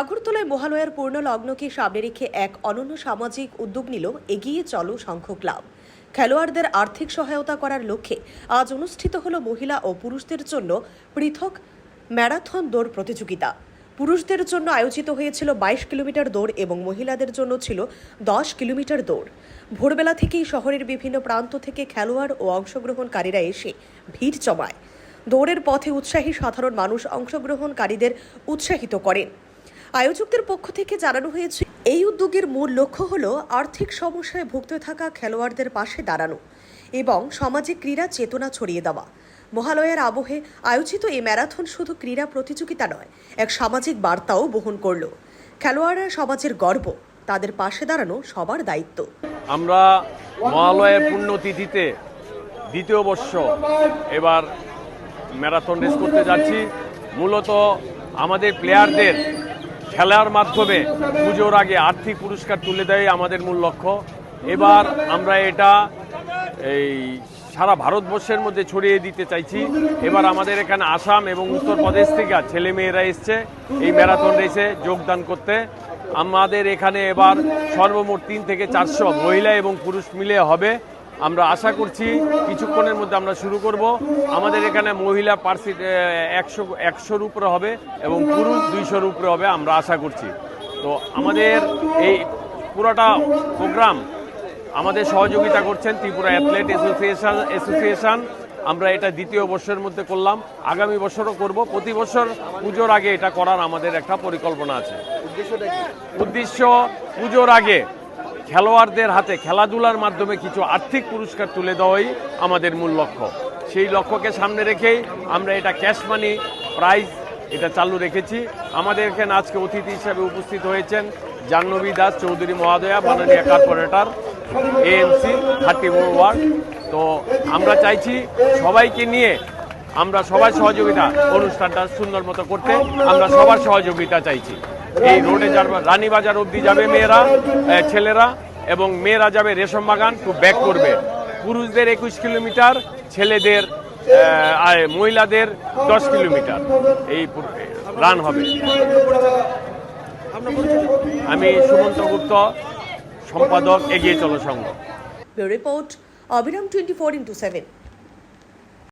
আগরতলায় মহালয়ার পূর্ণ লগ্নকে সামনে রেখে এক অনন্য সামাজিক উদ্যোগ নিল এগিয়ে চলো শঙ্খ ক্লাব। খেলোয়াড়দের আর্থিক সহায়তা করার লক্ষ্যে আজ অনুষ্ঠিত হলো মহিলা ও পুরুষদের জন্য পৃথক ম্যারাথন দৌড় প্রতিযোগিতা। পুরুষদের জন্য আয়োজিত হয়েছিল বাইশ কিলোমিটার দৌড় এবং মহিলাদের জন্য ছিল দশ কিলোমিটার দৌড়। ভোরবেলা থেকেই শহরের বিভিন্ন প্রান্ত থেকে খেলোয়াড় ও অংশগ্রহণকারীরা এসে ভিড় জমায়। দৌড়ের পথে উৎসাহী সাধারণ মানুষ অংশগ্রহণকারীদের উৎসাহিত করেন। আয়োজকদের পক্ষ থেকে জানানো হয়েছে, এই উদ্যোগের মূল লক্ষ্য হল আর্থিক সমস্যায় ভুগতে থাকা খেলোয়াড়দের পাশে দাঁড়ানো এবং সমাজে ক্রীড়া চেতনা ছড়িয়ে দেওয়া। মহালয়ার আবহে আয়োজিত এই ম্যারাথন শুধু ক্রীড়া প্রতিযোগিতা নয়, এক সামাজিক বার্তাও বহন করল। খেলোয়াড়রা সমাজের গর্ব, তাদের পাশে দাঁড়ানো সবার দায়িত্ব। আমরা মহালয়ের পুণ্যতিথিতে দ্বিতীয় বর্ষ এবার ম্যারাথন রেস করতে যাচ্ছি। মূলত আমাদের প্লেয়ারদের খেলার মাধ্যমে পুজোর আগে আর্থিক পুরস্কার তুলে দেয় আমাদের মূল লক্ষ্য। এবার আমরা এটা এই সারা ভারতবর্ষের মধ্যে ছড়িয়ে দিতে চাইছি। এবার আমাদের এখানে আসাম এবং উত্তরপ্রদেশ থেকে ছেলে মেয়েরা এসছে এই ম্যারাথন রেসে যোগদান করতে। আমাদের এখানে এবার সর্বমোট তিন থেকে চারশো মহিলা এবং পুরুষ মিলে হবে। আমরা আশা করছি কিছুক্ষণের মধ্যে আমরা শুরু করব। আমাদের এখানে মহিলা পার্সি একশো, একশোর উপরে হবে এবং পুরুষ দুইশোর উপরে হবে আমরা আশা করছি। তো আমাদের এই পুরোটা প্রোগ্রাম আমাদের সহযোগিতা করছেন ত্রিপুরা অ্যাথলেট অ্যাসোসিয়েশন অ্যাসোসিয়েশন। আমরা এটা দ্বিতীয় বর্ষের মধ্যে করলাম। আগামী বছরও করব। প্রতি বছর পুজোর আগে এটা করার আমাদের একটা পরিকল্পনা আছে। উদ্দেশ্য পুজোর আগে খেলোয়াড়দের হাতে খেলাধুলার মাধ্যমে কিছু আর্থিক পুরস্কার তুলে দেওয়াই আমাদের মূল লক্ষ্য। সেই লক্ষ্যকে সামনে রেখেই আমরা এটা ক্যাশ মানি, প্রাইজ এটা চালু রেখেছি। আমাদের এখানে আজকে অতিথি হিসাবে উপস্থিত হয়েছেন জাহ্নবী দাস চৌধুরী মহাদয়া, মাননীয় কর্পোরেটর, এএমসি থার্টি ওয়ার্ড। তো আমরা চাইছি সবাইকে নিয়ে আমরা সবার সহযোগিতা অনুষ্ঠানটা সুন্দর মতো করতে আমরা সবার সহযোগিতা চাইছি। এই রোডে রানীবাজার অবধি যাবে মেয়েরা ছেলেরা এবং মেয়েরা যাবে রেশম বাগান টু ব্যাক করবে। পুরুষদের একুশ কিলোমিটার, ছেলেদের মহিলাদের দশ কিলোমিটার। এই রান হবে। আমি সুমন্ত গুপ্ত, সম্পাদক এগিয়ে চলো সংঘ। রিপোর্ট অবিরাম টোয়েন্টি ফোর ইন্টু সেভেন।